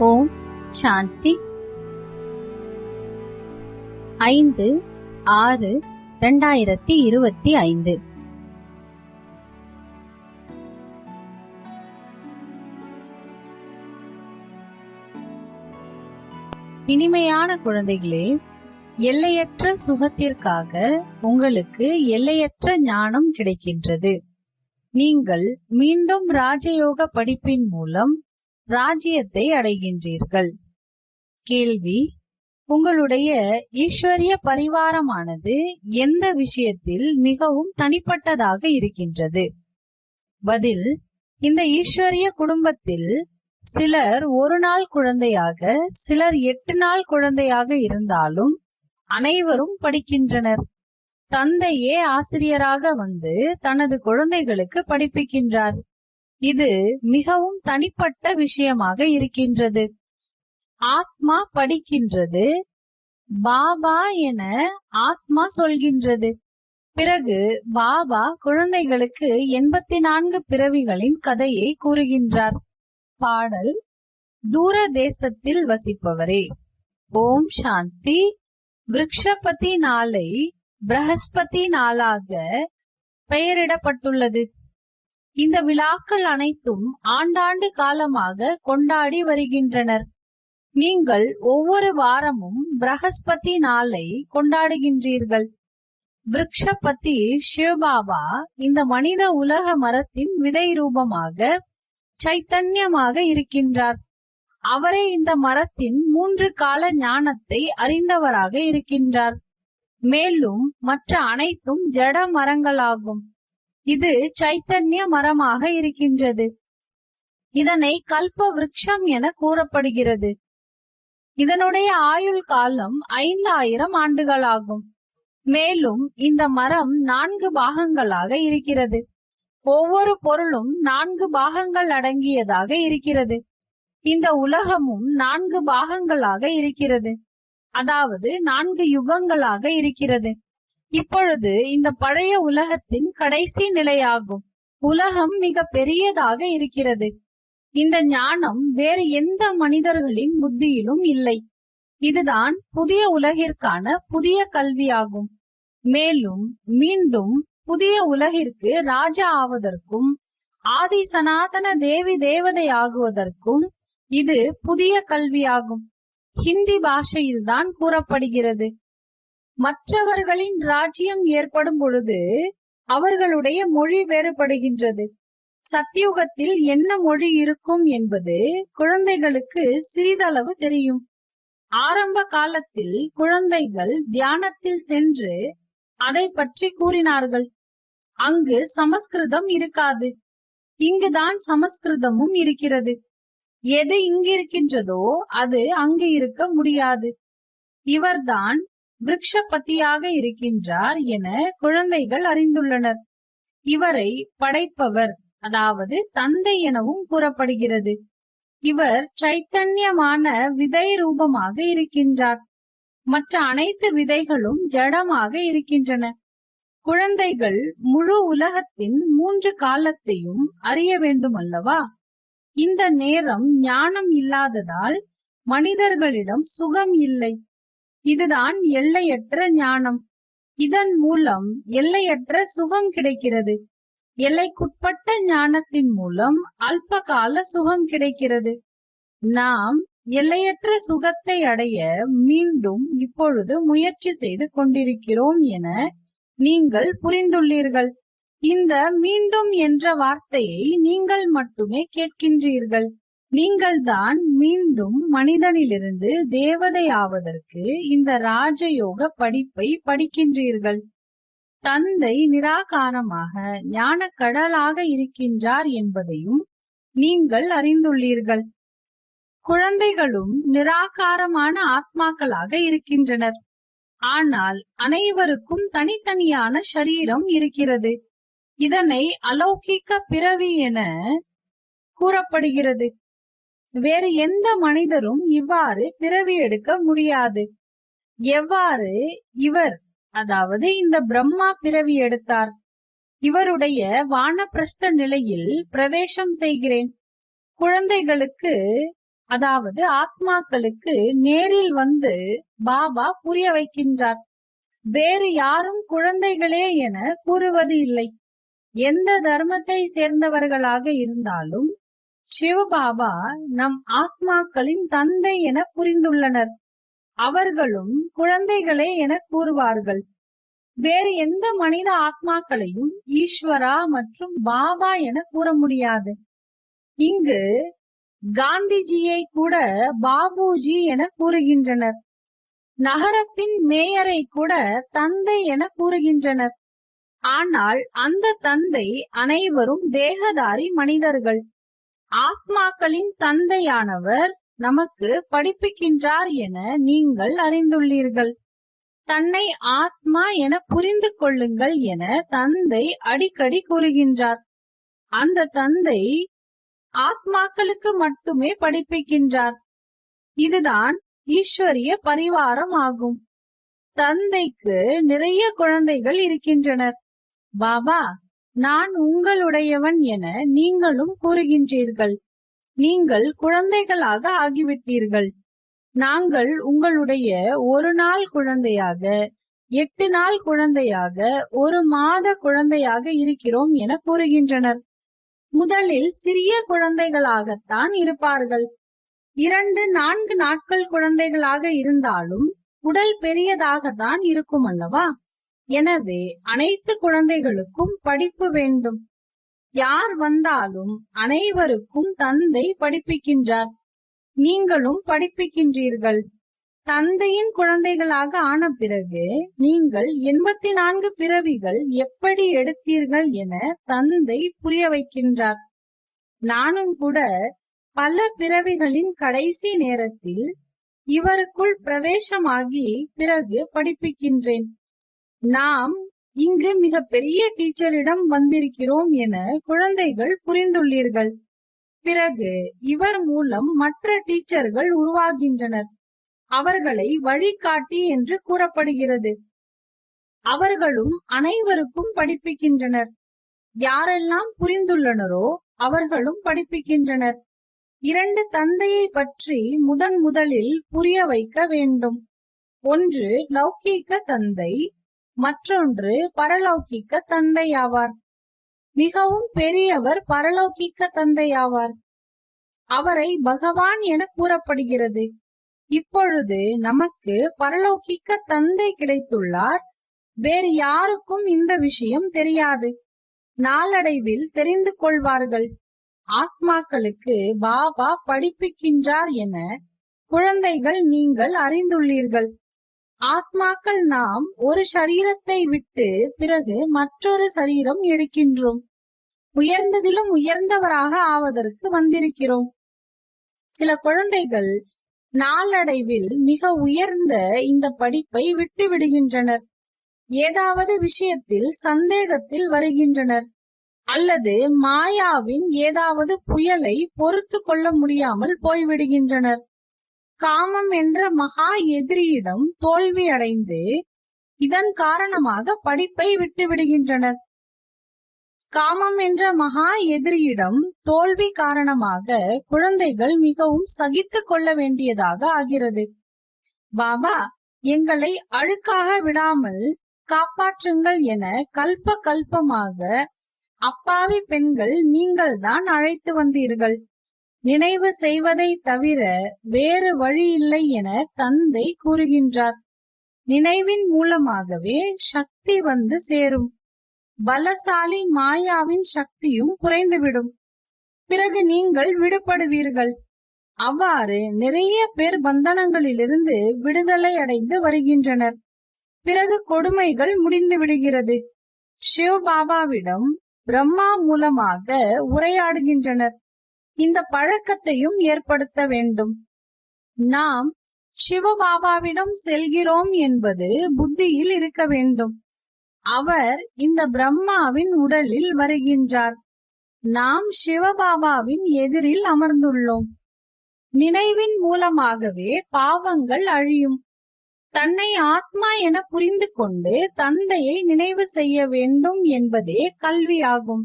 ஓம். சாந்தி. ஐந்து ஆறு இரண்டாயிரத்தி இருபத்தி ஐந்து. இனிமையான குழந்தைகளே எல்லையற்ற சுகத்திற்காக உங்களுக்கு எல்லையற்ற ஞானம் கிடைக்கின்றது. நீங்கள் மீண்டும் ராஜயோக படிப்பின் மூலம் ராஜ்யத்தை அடைகின்றீர்கள். கேள்வி. உங்களுடைய ஈஸ்வரிய பரிவாரமானது எந்த விஷயத்தில் மிகவும் தனிப்பட்டதாக இருக்கின்றது? பதில். இந்த ஈஸ்வரிய குடும்பத்தில் சிலர் ஒரு நாள் குழந்தையாக சிலர் எட்டு நாள் குழந்தையாக இருந்தாலும் அனைவரும் படிக்கின்றனர். தந்தையே ஆசிரியராக வந்து தனது குழந்தைகளுக்கு படிப்பிக்கின்றார். இது மிகவும் தனிப்பட்ட விஷயமாக இருக்கின்றது. ஆத்மா படிக்கின்றது பாபா என ஆத்மா சொல்கின்றது. பிறகு பாபா குழந்தைகளுக்கு எண்பத்தி நான்கு பிறவிகளின் கதையை கூறுகின்றார். பாடல் தூர தேசத்தில் வசிப்பவரே. ஓம் சாந்தி. விரக்ஷபதி நாளை பிரகஸ்பதி நாளாக பெயரிடப்பட்டுள்ளது. இந்த விழாக்கள் அனைத்தும் ஆண்டாண்டு காலமாக கொண்டாடி வருகின்றனர். நீங்கள் ஒவ்வொரு வாரமும் பிரகஸ்பதி நாளை கொண்டாடுகின்றீர்கள். விரக்ஷபதி சிவபாபா இந்த மனித உலக மரத்தின் விதை ரூபமாக சைத்தன்யமாக இருக்கின்றார். அவரே இந்த மரத்தின் மூன்று கால ஞானத்தை அறிந்தவராக இருக்கின்றார். மேலும் மற்ற அனைத்தும் ஜட மரங்களாகும். இது சைத்தன்ய மரமாக இருக்கின்றது. இதனை கல்ப விருட்சம் என கூறப்படுகிறது. இதனுடைய ஆயுள் காலம் ஐந்தாயிரம் ஆண்டுகளாகும். மேலும் இந்த மரம் நான்கு பாகங்களாக இருக்கிறது. ஒவ்வொரு பொருளும் நான்கு பாகங்கள் அடங்கியதாக இருக்கிறது. இந்த உலகமும் நான்கு பாகங்களாக இருக்கிறது. அதாவது நான்கு யுகங்களாக இருக்கிறது. இப்பொழுது இந்த பழைய உலகத்தின் கடைசி நிலையாகும். உலகம் மிக பெரியதாக இருக்கிறது. இந்த ஞானம் வேறு எந்த மனிதர்களின் புத்தியிலும் இல்லை. இதுதான் புதிய உலகிற்கான புதிய கல்வியாகும். மேலும் மீண்டும் புதிய உலகிற்கு ராஜா ஆவதற்கும் ஆதி சனாதன தேவி தேவதை ஆகுவதற்கும் இது புதிய கல்வியாகும். ஹிந்தி பாஷையில்தான் கூறப்படுகிறது. மற்றவர்களின் ராஜ்யம் ஏற்படும் பொழுது அவர்களுடைய மொழி வேறுபடுகின்றது. சத்தியுகத்தில் என்ன மொழி இருக்கும் என்பது குழந்தைகளுக்கு சிறிதளவு தெரியும். ஆரம்ப காலத்தில் குழந்தைகள் தியானத்தில் சென்று அதை பற்றி கூறினார்கள். அங்கு சமஸ்கிருதம் இருக்காது. இங்குதான் சமஸ்கிருதமும் இருக்கிறது. எது இங்கு இருக்கின்றதோ அது அங்கு இருக்க முடியாது. இவர்தான் விரக்ஷபதியாக இருக்கின்றார் என குழந்தைகள் அறிந்துள்ளனர். இவரை படைப்பவர் அதாவது தந்தை எனவும் கூறப்படுகிறது. இவர் சைத்தன்யமான விதை ரூபமாக இருக்கின்றார். மற்ற அனைத்து விதைகளும் ஜடமாக இருக்கின்றன. குழந்தைகள் முழு உலகத்தின் மூன்று காலத்தையும் அறிய வேண்டும் அல்லவா இந்த நேரம் ஞானம் இல்லாததால் மனிதர்களிடம் சுகம் இல்லை. இதுதான் எல்லையற்ற ஞானம். இதன் மூலம் எல்லையற்ற சுகம் கிடைக்கிறது. எல்லைக்குட்பட்ட ஞானத்தின் மூலம் அல்ப கால சுகம் கிடைக்கிறது. நாம் எல்லையற்ற சுகத்தை அடைய மீண்டும் இப்பொழுது முயற்சி செய்து கொண்டிருக்கிறோம் என நீங்கள் புரிந்துள்ளீர்கள். இந்த மீண்டும் என்ற வார்த்தையை நீங்கள் மட்டுமே கேட்கின்றீர்கள். நீங்கள்தான் மீண்டும் மனிதனிலிருந்து தேவதை ஆவதற்கு இந்த ராஜயோக படிப்பை படிக்கின்றீர்கள். தந்தை நிராகாரமாக ஞான கடலாக இருக்கின்றார் என்பதையும் நீங்கள் அறிந்துள்ளீர்கள். குழந்தைகளும் நிராகாரமான ஆத்மாக்களாக இருக்கின்றனர். ஆனால் அனைவருக்கும் தனித்தனியான சரீரம் இருக்கிறது. இதனை அலௌகிக்க பிறவி என கூறப்படுகிறது. வேறு எந்த மனிதரும் இவ்வாறு பிறவி எடுக்க முடியாது. எவ்வாறு இவர் அதாவது இந்த பிரம்மா பிறவி எடுத்தார்? இவருடைய வானப்பிரஸ்த நிலையில் பிரவேசம் செய்கிறேன். குழந்தைகளுக்கு அதாவது ஆத்மாக்களுக்கு நேரில் வந்து பாபா புரிய வைக்கின்றார். வேறு யாரும் குழந்தைகளே என கூறுவது இல்லை. எந்த தர்மத்தை சேர்ந்தவர்களாக இருந்தாலும் சிவபாபா நம் ஆத்மாக்களின் தந்தை என புரிந்துள்ளனர். அவர்களும் குழந்தைகளே என கூறுவார்கள். வேறு எந்த மனித ஆத்மாக்களையும் ஈஸ்வரா மற்றும் பாபா என கூற முடியாது. இங்கு காந்திஜியை கூட பாபுஜி என கூறுகின்றனர். நகரத்தின் மேயரை கூட தந்தை என கூறுகின்றனர். ஆனால் அந்த தந்தை அனைவரும் தேகதாரி மனிதர்கள். ஆத்மாக்களின் தந்தையானவர் நமக்கு படிப்பிக்கின்றார் என நீங்கள் அறிந்துள்ளீர்கள். தன்னை ஆத்மா என புரிந்து கொள்ளுங்கள் என தந்தை அடிக்கடி கூறுகின்றார். அந்த தந்தை ஆத்மாக்களுக்கு மட்டுமே படிப்பிக்கின்றார். இதுதான் ஈஸ்வரிய பரிவாரம் ஆகும். தந்தைக்கு நிறைய குழந்தைகள் இருக்கின்றனர். பாபா நான் உங்களுடையவன் என நீங்களும் கூறுகின்றீர்கள். நீங்கள் குழந்தைகளாக ஆகிவிட்டீர்கள். நாங்கள் உங்களுடைய ஒரு நாள் குழந்தையாக எட்டு நாள் குழந்தையாக ஒரு மாத குழந்தையாக இருக்கிறோம் என கூறுகின்றனர். முதலில் சிறிய குழந்தைகளாகத்தான் இருப்பார்கள். இரண்டு நான்கு நாட்கள் குழந்தைகளாக இருந்தாலும் உடல் பெரியதாகத்தான் இருக்கும் அல்லவா? எனவே அனைத்து குழந்தைகளுக்கும் படிப்பு வேண்டும். யார் வந்தாலும் அனைவருக்கும் தந்தை படிப்பிக்கின்றார். நீங்களும் படிப்பிக்கின்றீர்கள். தந்தையின் குழந்தைகளாக ஆன பிறகு நீங்கள் எண்பத்தி நான்கு பிறவிகள் எப்படி எடுத்தீர்கள் என தந்தை புரிய வைக்கின்றார். நானும் கூட பல பிறவிகளின் கடைசி நேரத்தில் இவருக்குள் பிரவேசமாகி பிறகு படிப்பிக்கின்றேன். நாம் இங்கு மிக பெரிய டீச்சரிடம் வந்திருக்கிறோம் என குழந்தைகள் புரிந்துள்ளீர்கள். பிறகு இவர் மூலம் மற்ற டீச்சர்கள் உருவாகின்றனர். அவர்களை வழிகாட்டி என்று கூறப்படுகிறது. அவர்களும் அனைவருக்கும் படிப்பிக்கின்றனர். யாரெல்லாம் புரிந்துள்ளனரோ அவர்களும் படிப்பிக்கின்றனர். இரண்டு தந்தையை பற்றி முதன் முதலில் புரிய வைக்க வேண்டும். ஒன்று லௌகீக தந்தை மற்றொன்று பரலௌகிக்க தந்தை ஆவார் மிகவும் பெரியவர் பரலௌகிக்க தந்தை ஆவார் அவரை பகவான் என கூறப்படுகிறது. இப்பொழுது நமக்கு பரலௌகிக்க தந்தை கிடைத்துள்ளார். வேறு யாருக்கும் இந்த விஷயம் தெரியாது. நாளடைவில் தெரிந்து கொள்வார்கள். ஆத்மாக்களுக்கு பாபா படிப்பிக்கின்றார் என குழந்தைகள் நீங்கள் அறிந்துள்ளீர்கள். ஆத்மாக்கள் நாம் ஒரு சரீரத்தை விட்டு பிறகு மற்றொரு சரீரம் எடுக்கின்றோம். உயர்ந்ததிலும் உயர்ந்தவராக ஆவதற்கு வந்திருக்கிறோம். சில குழந்தைகள் நாளடைவில் மிக உயர்ந்த இந்த படிப்பை விட்டு விடுகின்றனர். ஏதாவது விஷயத்தில் சந்தேகத்தில் வருகின்றனர். அல்லது மாயாவின் ஏதாவது புயலை பொறுத்து கொள்ள முடியாமல் போய்விடுகின்றனர். காமம் என்ற மகா எதிரியிடம் தோல்வி அடைந்து இதன் காரணமாக படிப்பை விட்டு விடுகின்றனர். காமம் என்ற மகா எதிரியிடம் தோல்வி காரணமாக குழந்தைகள் மிகவும் சகித்துக் கொள்ள வேண்டியதாக ஆகிறது. பாபா எங்களை அழுக்காக விடாமல் காப்பாற்றுங்கள் என கல்ப கல்பமாக அப்பாவி பெண்கள் நீங்கள்தான் அழைத்து வந்தீர்கள். நினைவு செய்வதை தவிர வேறு வழி இல்லை என தந்தை கூறுகின்றார். நினைவின் மூலமாகவே சக்தி வந்து சேரும். பலசாலி மாயாவின் சக்தியும் குறைந்துவிடும். பிறகு நீங்கள் விடுபடுவீர்கள். அவ்வாறு நிறைய பேர் பந்தனங்களிலிருந்து விடுதலை அடைந்து வருகின்றனர். பிறகு கொடுமைகள் முடிந்து விடுகிறது. சிவ பாபாவிடம் பிரம்மா மூலமாக உரையாடுகின்றனர். இந்த பழக்கத்தையும் ஏற்படுத்த வேண்டும். நாம் சிவபாபாவிடம் செல்கிறோம் என்பது புத்தியில் இருக்க வேண்டும். அவர் இந்த பிரம்மாவின் உடலில் வருகின்றார். நாம் சிவபாபாவின் எதிரில் அமர்ந்துள்ளோம். நினைவின் மூலமாகவே பாவங்கள் அழியும். தன்னை ஆத்மா என புரிந்து கொண்டு தந்தையை நினைவு செய்ய வேண்டும் என்பதே கல்வியாகும்.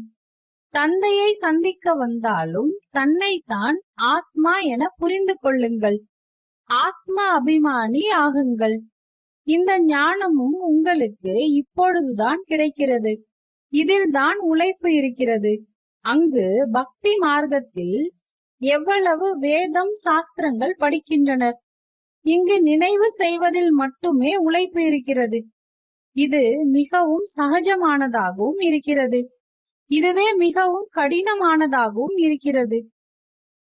தந்தையை சந்திக்க வந்தாலும் தன்னைத்தான் ஆத்மா என புரிந்து கொள்ளுங்கள். ஆத்ம அபிமானி ஆகுங்கள். இந்த ஞானமும் உங்களுக்கு இப்பொழுதுதான் கிடைக்கிறது. இதில்தான் உழைப்பு இருக்கிறது. அங்கு பக்தி மார்க்கத்தில் எவ்வளவு வேதம் சாஸ்திரங்கள் படிக்கின்றனர் இங்கு நினைவு செய்வதில் மட்டுமே உழைப்பு இருக்கிறது. இது மிகவும் சகஜமானதாகவும் இருக்கிறது. இதுவே மிகவும் கடினமானதாகவும் இருக்கிறது.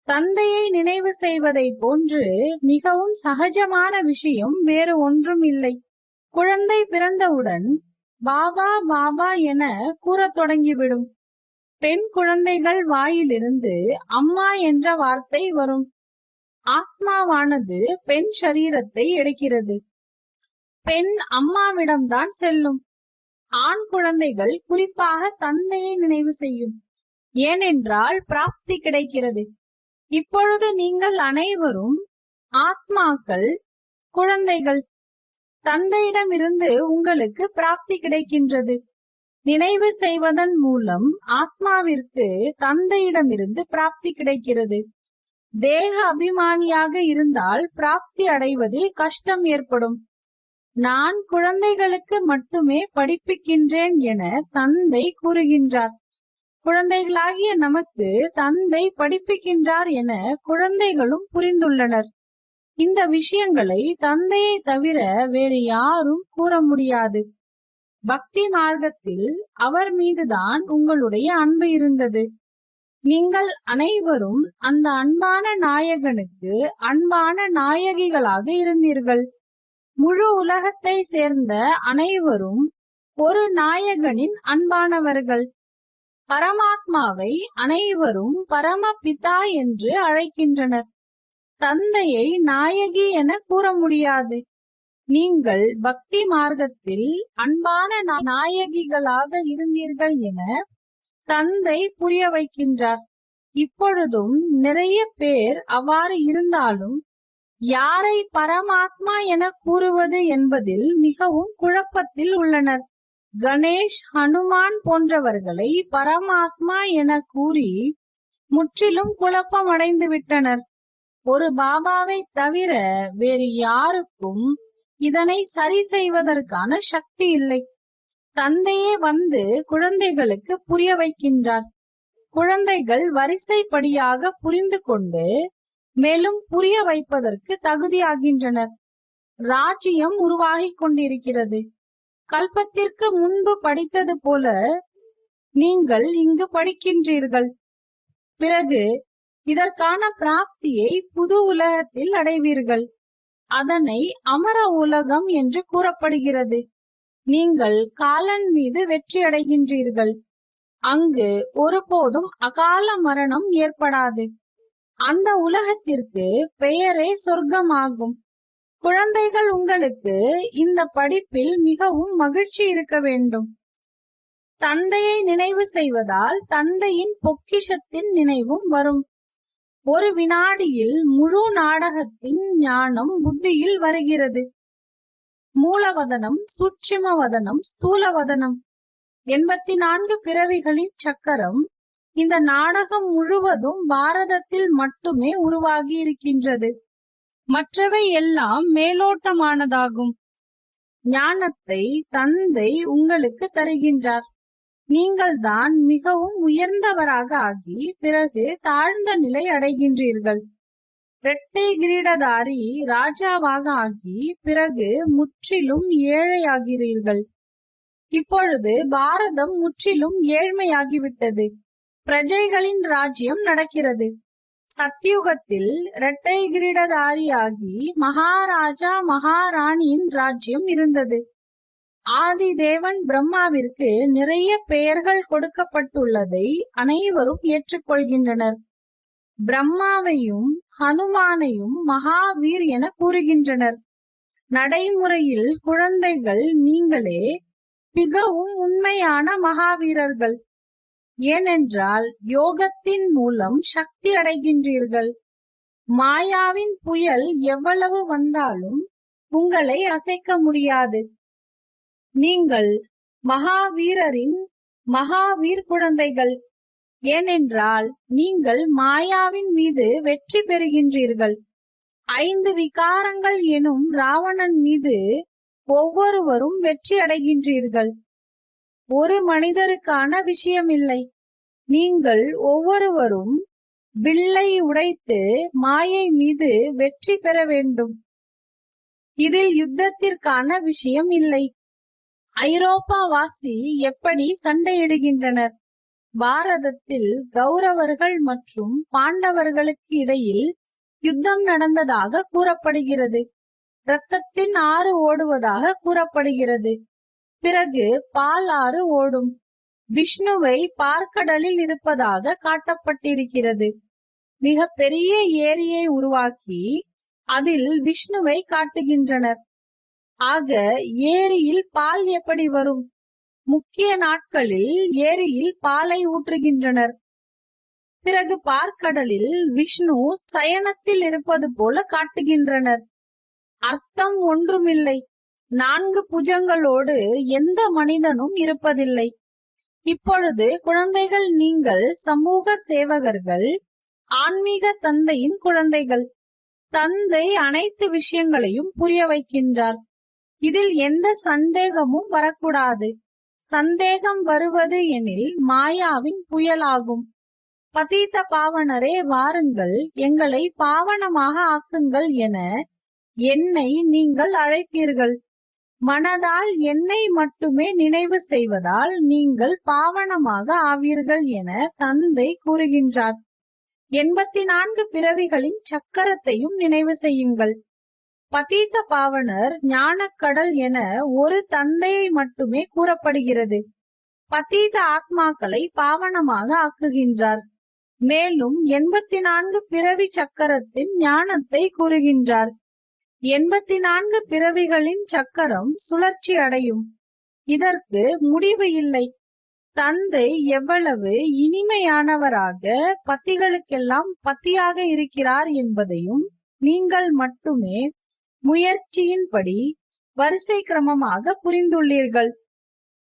தந்தையை நினைவு செய்வதை போன்று மிகவும் சகஜமான விஷயம் வேறு ஒன்றும் இல்லை குழந்தை பிறந்தவுடன் பாபா பாபா என கூறத் தொடங்கிவிடும். பெண் குழந்தைகள் வாயிலிருந்து அம்மா என்ற வார்த்தை வரும். ஆத்மாவானது பெண் சரீரத்தை எடுக்கிறது. பெண் அம்மாவிடம்தான் செல்லும். ஆண் குழந்தைகள் குறிப்பாக தந்தையை நினைவு செய்யும். ஏனென்றால் பிராப்தி கிடைக்கிறது. இப்பொழுது நீங்கள் அனைவரும் ஆத்மாக்கள் குழந்தைகள் தந்தையிடமிருந்து உங்களுக்கு பிராப்தி கிடைக்கின்றது. நினைவு செய்வதன் மூலம் ஆத்மாவிற்கு தந்தையிடமிருந்து பிராப்தி கிடைக்கிறது. தேக அபிமானியாக இருந்தால் பிராப்தி அடைவதில் கஷ்டம் ஏற்படும். நான் குழந்தைகளுக்கு மட்டுமே படிப்பிக்கின்றேன் என தந்தை கூறுகின்றார். குழந்தைகளாகிய நமக்கு தந்தை படிப்பிக்கின்றார் என குழந்தைகளும் புரிந்துள்ளனர். இந்த விஷயங்களை தந்தையை தவிர வேறு யாரும் கூற முடியாது. பக்தி மார்க்கத்தில் அவர் மீதுதான் உங்களுடைய அன்பு இருந்தது. நீங்கள் அனைவரும் அந்த அன்பான நாயகனுக்கு அன்பான நாயகிகளாக இருந்தீர்கள். முழு உலகத்தை சேர்ந்த அனைவரும் ஒரு நாயகனின் அன்பானவர்கள். பரமாத்மாவை அனைவரும் பரமபிதா என்று அழைக்கின்றனர். தந்தையை நாயகி என கூற முடியாது. நீங்கள் பக்தி மார்க்கத்தில் அன்பான நாயகிகளாக இருந்தீர்கள் என தந்தை புரிய வைக்கின்றார். இப்பொழுதும் நிறைய பேர் அவ்வாறு இருந்தாலும் யாரை பரமாத்மா என கூறுவது என்பதில் மிகவும் குழப்பத்தில் உள்ளனர். கணேஷ் ஹனுமான் போன்றவர்களை பரமாத்மா என கூறி முற்றிலும் குழப்பமடைந்து விட்டனர். ஒரு பாபாவை தவிர வேறு யாருக்கும் இதனை சரி செய்வதற்கான சக்தி இல்லை. தந்தையே வந்து குழந்தைகளுக்கு புரிய வைக்கின்றார். குழந்தைகள் வரிசைப்படியாக புரிந்து கொண்டு மேலும் புரிய வைப்பதற்கு தகுதியாகின்றனர். ராஜ்யம் உருவாகிக் கொண்டிருக்கிறது. கல்பத்திற்கு முன்பு படித்தது போல நீங்கள் இங்கு படிக்கின்றீர்கள். பிறகு இதற்கான பிராப்தியை புது உலகத்தில் அடைவீர்கள். அதனை அமர உலகம் என்று கூறப்படுகிறது. நீங்கள் காலன் மீது வெற்றி அடைகின்றீர்கள். அங்கு ஒருபோதும் அகால மரணம் ஏற்படாது. அந்த உலகத்திற்கு பெயரே சொர்க்கமாகும். குழந்தைகள் உங்களுக்கு இந்த படிப்பில் மிகவும் மகிழ்ச்சி இருக்க வேண்டும். தந்தையை நினைவு செய்வதால் தந்தையின் பொக்கிஷத்தின் நினைவும் வரும். ஒரு வினாடியில் முழு நாடகத்தின் ஞானம் புத்தியில் வருகிறது. மூலவதனம் சூட்சிமவதனம் ஸ்தூலவதனம். எண்பத்தி நான்கு பிறவிகளின் சக்கரம் இந்த நாடகம் முழுவதும் பாரதத்தில் மட்டுமே உருவாகி இருக்கின்றது. மற்றவை எல்லாம் மேலோட்டமானதாகும். ஞானத்தை தந்தை உங்களுக்கு தருகின்றார். நீங்கள் தான் மிகவும் உயர்ந்தவராக ஆகி பிறகு தாழ்ந்த நிலை அடைகின்றீர்கள். இரட்டை கிரீடதாரி ராஜாவாக ஆகி பிறகு முற்றிலும் ஏழையாகிறீர்கள். இப்பொழுது பாரதம் முற்றிலும் ஏழ்மையாகிவிட்டது. பிரஜைகளின் ராஜ்யம் நடக்கிறது. சத்தியுகத்தில் இரட்டை கிரீடதாரியாகி மகாராஜா மகாராணியின் ராஜ்யம் இருந்தது. ஆதி தேவன் பிரம்மாவிற்கு நிறைய பெயர்கள் கொடுக்கப்பட்டுள்ளதை அனைவரும் ஏற்றுக்கொள்கின்றனர். பிரம்மாவையும் ஹனுமானையும் மகாவீர் என கூறுகின்றனர். நடைமுறையில் குழந்தைகள் நீங்களே மிகவும் உண்மையான மகாவீரர்கள். ஏனென்றால் யோகத்தின் மூலம் சக்தி அடைகின்றீர்கள். மாயாவின் புயல் எவ்வளவு வந்தாலும் உங்களை அசைக்க முடியாது. நீங்கள் மகாவீரரின் மகாவீர் குழந்தைகள். ஏனென்றால் நீங்கள் மாயாவின் மீது வெற்றி பெறுகின்றீர்கள். ஐந்து விகாரங்கள் எனும் ராவணன் மீது ஒவ்வொருவரும் வெற்றி அடைகின்றீர்கள். ஒரு மனிதருக்கான விஷயமில்லை. நீங்கள் ஒவ்வொருவரும் வில்லை உடைத்து மாயை மீது வெற்றி பெற வேண்டும். இதில் யுத்தத்திற்கான விஷயம் இல்லை. ஐரோப்பா வாசி எப்படி சண்டையிடுகின்றனர்? பாரதத்தில் கௌரவர்கள் மற்றும் பாண்டவர்களுக்கு இடையில் யுத்தம் நடந்ததாக கூறப்படுகிறது. இரத்தத்தின் ஆறு ஓடுவதாக கூறப்படுகிறது. பிறகு பால் ஆறு ஓடும். விஷ்ணுவை பார்க்கடலில் இருப்பதாக காட்டப்பட்டிருக்கிறது. மிக பெரிய ஏரியை உருவாக்கி அதில் விஷ்ணுவை காட்டுகின்றனர். ஆக ஏரியில் பால் எப்படி வரும்? முக்கிய நாட்களில் ஏரியில் பாலை ஊற்றுகின்றனர். பிறகு பார்க்கடலில் விஷ்ணு சயனத்தில் இருப்பது போல காட்டுகின்றனர். அர்த்தம் ஒன்றுமில்லை. நான்கு புஜங்களோடு எந்த மனிதனும் இருப்பதில்லை. இப்பொழுது குழந்தைகள் நீங்கள் சமூக சேவகர்கள் ஆன்மீக தந்தையின் குழந்தைகள். தந்தை அனைத்து விஷயங்களையும் புரிய வைக்கின்றார். இதில் எந்த சந்தேகமும் வரக்கூடாது. சந்தேகம் வருவது எனில் மாயாவின் புயலாகும். பதீத்த பாவனரே வாருங்கள் எங்களை பாவனமாக ஆக்குங்கள் என என்னை நீங்கள் அழைத்தீர்கள். மனதால் என்னை மட்டுமே நினைவு செய்வதால் நீங்கள் பாவனமாக ஆவீர்கள் என தந்தை கூறுகின்றார். எண்பத்தி நான்கு பிறவிகளின் சக்கரத்தையும் நினைவு செய்யுங்கள். பதீத பாவனர் ஞானக்கடல் என ஒரு தந்தையை மட்டுமே கூறப்படுகிறது. பதீத ஆத்மாக்களை பாவனமாக ஆக்குகின்றார். மேலும் எண்பத்தி நான்கு பிறவி சக்கரத்தின் ஞானத்தை கூறுகின்றார். எண்பத்தி நான்கு பிறவிகளின் சக்கரம் சுழற்சி அடையும். இதற்கு முடிவு இல்லை. தந்தை எவ்வளவு இனிமையானவராக பத்திகளுக்கெல்லாம் பத்தியாக இருக்கிறார் என்பதையும் நீங்கள் மட்டுமே முயற்சியின்படி வரிசை கிரமமாக புரிந்துள்ளீர்கள்.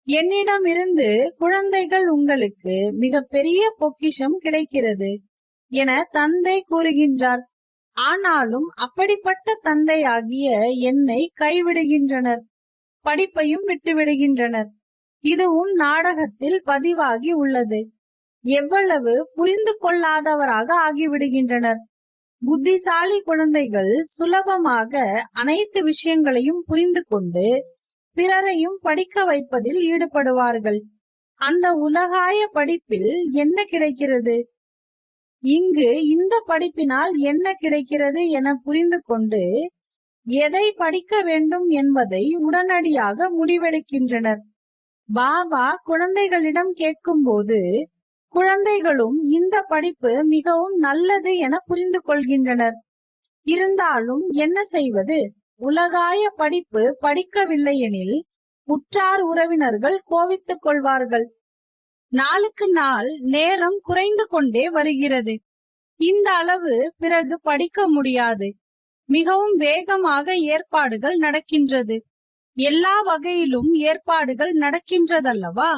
என்னிடமிருந்து குழந்தைகள் உங்களுக்கு மிக பெரிய பொக்கிஷம் கிடைக்கிறது என தந்தை கூறுகின்றார். ஆனாலும் அப்படிப்பட்ட தந்தையாகிய என்னை கைவிடுகின்றனர் படிப்பையும் விட்டுவிடுகின்றனர். இதுவும் நாடகத்தில் பதிவாகி உள்ளது. எவ்வளவு புரிந்து கொள்ளாதவராக ஆகிவிடுகின்றனர். புத்திசாலி குழந்தைகள் சுலபமாக அனைத்து விஷயங்களையும் புரிந்து கொண்டு பிறரையும் படிக்க வைப்பதில் ஈடுபடுவார்கள். அந்த உலகாய படிப்பில் என்ன கிடைக்கிறது? இங்கு இந்த படிப்பினால் என்ன கிடைக்கிறது என புரிந்து கொண்டு எதை படிக்க வேண்டும் என்பதை உடனடியாக முடிவெடுக்கின்றனர். பாபா குழந்தைகளிடம் கேட்கும்போது குழந்தைகளும் இந்த படிப்பு மிகவும் நல்லது என புரிந்து கொள்கின்றனர். இருந்தாலும் என்ன செய்வது? உலகாய படிப்பு படிக்கவில்லை எனில் உற்றார் உறவினர்கள் கோவித்துக் கொள்வார்கள். நாளுக்கு நாள் நேரம் குறைந்து கொண்டே வருகிறது. இந்த அளவு பிறகு படிக்க முடியாது. மிகவும் வேகமாக ஏற்பாடுகள் நடக்கின்றது. எல்லா வகையிலும் ஏற்பாடுகள் நடக்கின்றதல்லவா?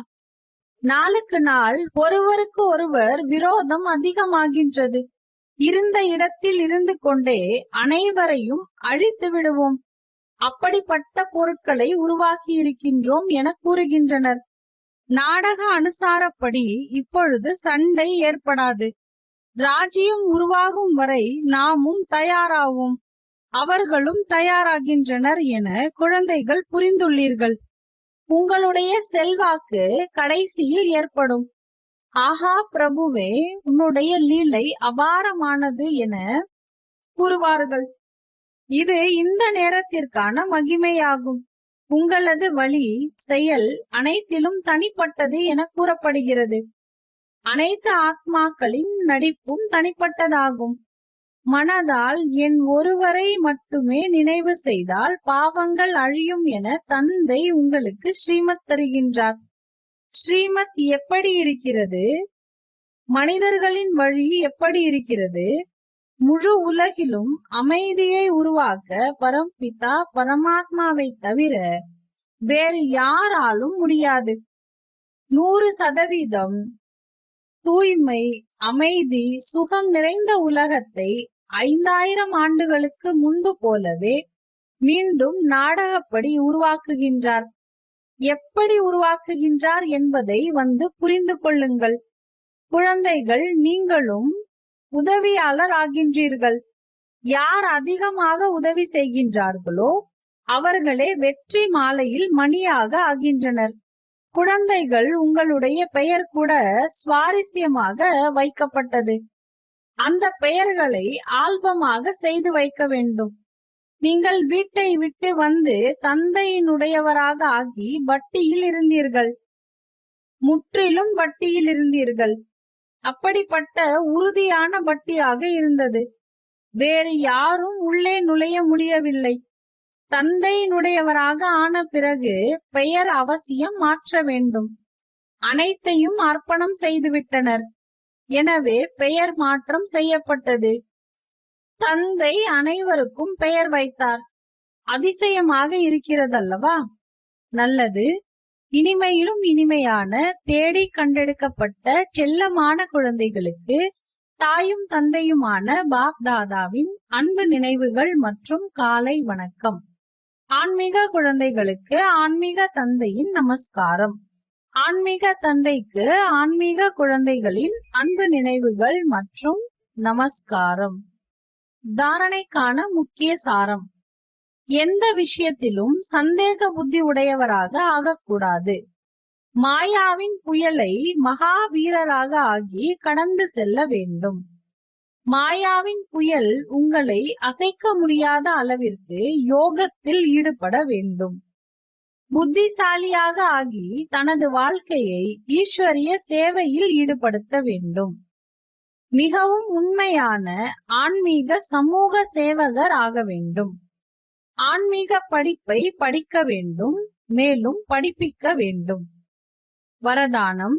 நாளுக்கு நாள் ஒருவருக்கு ஒருவர் விரோதம் அதிகமாகின்றது. இருந்த இடத்தில் இருந்து கொண்டே அனைவரையும் அழித்து விடுவோம். அப்படிப்பட்ட பொருட்களை உருவாக்கி இருக்கின்றோம் என கூறுகின்றனர். நாடக அனுசாரப்படி இப்பொழுது சண்டை ஏற்படாது. ராஜ்யம் உருவாகும் வரை நாமும் தயாராவோம். அவர்களும் தயாராகின்றனர் என குழந்தைகள் புரிந்துள்ளீர்கள். உங்களுடைய செல்வாக்கு கடைசியில் ஏற்படும். ஆஹா பிரபுவே உன்னுடைய லீலை அபாரமானது என கூறுவார்கள். இது இந்த நேரத்திற்கான மகிமையாகும். உங்களது வழி செயல் அனைத்திலும் தனிப்பட்டது என கூறப்படுகிறது. அனைத்து ஆத்மாக்களின் நடிப்பும் தனிப்பட்டதாகும். மனதால் என் ஒருவரை மட்டுமே நினைவு செய்தால் பாவங்கள் அழியும் என தந்தை உங்களுக்கு ஸ்ரீமத் தருகின்றார். ஸ்ரீமத் எப்படி இருக்கிறது? மனிதர்களின் வழி எப்படி இருக்கிறது? முழு உலகிலும் அமைதியை உருவாக்க பரம்பிதா பரமாத்மாவை தவிர வேறு யாராலும் முடியாது. நூறு சதவீதம் தூய்மை அமைதி சுகம் நிறைந்த உலகத்தை ஐந்தாயிரம் ஆண்டுகளுக்கு முன்பு போலவே மீண்டும் நாடகப்படி உருவாக்குகின்றார். எப்படி உருவாக்குகின்றார் என்பதை வந்து புரிந்து கொள்ளுங்கள். குழந்தைகள் நீங்களும் உதவியாளர் ஆகின்றீர்கள். யார் அதிகமாக உதவி செய்கின்றார்களோ அவர்களே வெற்றி மாலையில் மணியாக ஆகின்றனர். குழந்தைகள் உங்களுடைய பெயர் கூட சுவாரஸ்யமாக வைக்கப்பட்டது. அந்த பெயர்களை ஆல்பமாக செய்து வைக்க வேண்டும். நீங்கள் வீட்டை விட்டு வந்து தந்தையினுடையவராக ஆகி வட்டியில் இருந்தீர்கள். முற்றிலும் வட்டியில் இருந்தீர்கள். அப்படிப்பட்ட உறுதியான வட்டியாக இருந்தது. வேறு யாரும் உள்ளே நுழைய முடியவில்லை. தந்தையினுடையவராக ஆன பிறகு பெயர் அவசியம் மாற்ற வேண்டும். அனைத்தையும் அர்ப்பணம் செய்துவிட்டனர். எனவே பெயர் மாற்றம் செய்யப்பட்டது. தந்தை அனைவருக்கும் பெயர் வைத்தார். அதிசயமாக இருக்கிறதல்லவா? நல்லது. இனிமையிலும் இனிமையான தேடி கண்டெடுக்கப்பட்ட செல்லமான குழந்தைகளுக்கு தாயும் தந்தையுமான பாப்தாதாவின் அன்பு நினைவுகள் மற்றும் காலை வணக்கம். ஆன்மீக குழந்தைகளுக்கு ஆன்மீக தந்தையின் நமஸ்காரம். ஆன்மீக தந்தைக்கு ஆன்மீக குழந்தைகளின் அன்பு நினைவுகள் மற்றும் நமஸ்காரம். தாரணைக்கான முக்கிய சாரம். எந்த விஷயத்திலும் சந்தேக புத்தி உடையவராக ஆகக்கூடாது. மாயாவின் புயலை மகாவீரராக ஆகி கடந்து செல்ல வேண்டும். மாயாவின் புயல் உங்களை அசைக்க முடியாத அளவிற்கு யோகத்தில் ஈடுபட வேண்டும். புத்திசாலியாக ஆகி தனது வாழ்க்கையை ஈஸ்வரிய சேவையில் ஈடுபடுத்த வேண்டும். மிகவும் உண்மையான ஆன்மீக சமூக சேவகர் ஆக வேண்டும். ஆன்மீக படிப்பை படிக்க வேண்டும் மேலும் படிப்பிக்க வேண்டும். வரதானம்.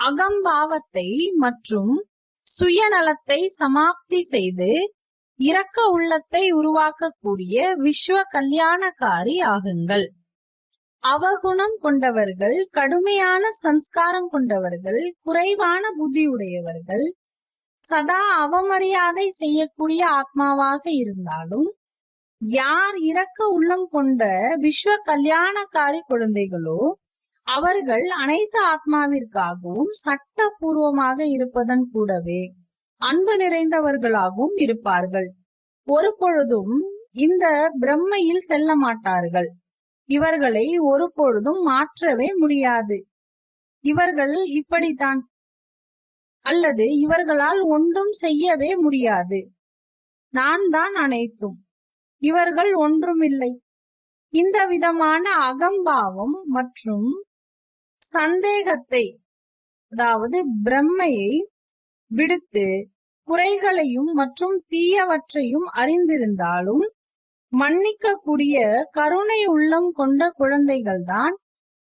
அகம்பாவத்தை மற்றும் சுயநலத்தை சமாப்தி செய்து இரக்க உள்ளத்தை உருவாக்கக்கூடிய விஸ்வ கல்யாணக்காரி ஆகுங்கள். அவகுணம் கொண்டவர்கள் கடுமையான சம்ஸ்காரம் கொண்டவர்கள் குறைவான புத்தியுடையவர்கள் சதா அவமரியாதை செய்யக்கூடிய ஆத்மாவாக இருந்தாலும் யார் இரக்க உள்ளம் கொண்ட விஸ்வ கல்யாணக்காரி குழந்தைகளோ அவர்கள் அனைத்து ஆத்மாவிற்காகவும் சட்டபூர்வமாக இருப்பதன் கூடவே அன்பு நிறைந்தவர்களாகவும் இருப்பார்கள். ஒரு பொழுதும் இந்த பிரம்மையில் செல்ல மாட்டார்கள். இவர்களை ஒரு பொழுதும் மாற்றவே முடியாது. இவர்கள் இப்படித்தான். அல்லது இவர்களால் ஒன்றும் செய்யவே முடியாது. நான் தான் அனைத்தும். இவர்கள் ஒன்றுமில்லை. இந்த விதமான அகம்பாவம் மற்றும் சந்தேகத்தை அதாவது பிரம்மையை விடுத்து குறைகளையும் மற்றும் தீயவற்றையும் அறிந்திருந்தாலும் மன்னிக்கக்கூடிய கருணை உள்ளம் கொண்ட குழந்தைகள்தான்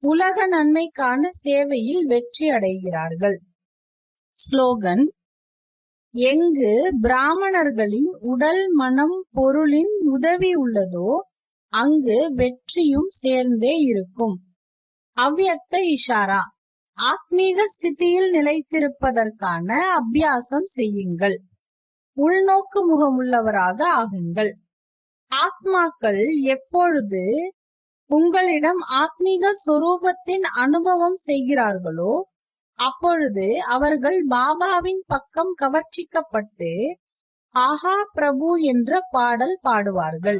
உலக நன்மைக்கான சேவையில் வெற்றி அடைகிறார்கள் ஸ்லோகன் எங்கு பிராமணர்களின் உடல் மனம் பொருளின் உதவி உள்ளதோ அங்கு வெற்றியும் சேர்ந்தே இருக்கும். அவ்வியக்த இஷாரா. ஆத்மீக ஸ்திதியில் நிலைத்திருப்பதற்கான அபியாசம் செய்யுங்கள். உள்நோக்கு முகமுள்ளவராக ஆகுங்கள். ஆத்மாக்கள் எப்பொழுது உங்களிடம் ஆத்மீக சொரூபத்தின் அனுபவம் செய்கிறார்களோ அப்பொழுது அவர்கள் பாபாவின் பக்கம் கவர்ச்சிக்கப்பட்டு ஆஹா பிரபு என்ற பாடல் பாடுவார்கள்.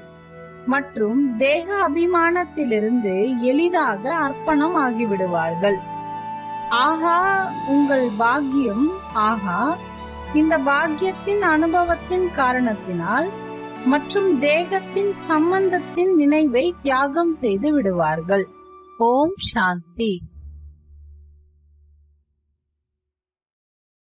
மற்றும் தேக அபிமானத்திலிருந்து எளிதாக அர்ப்பணம் ஆகிவிடுவார்கள். ஆஹா உங்கள் பாக்கியம் ஆஹா. இந்த பாக்கியத்தின் அனுபவத்தின் காரணத்தினால் மற்றும் தேகத்தின் சம்பந்தத்தின் நினைவை தியாகம் செய்து விடுவார்கள். ஓம் சாந்தி.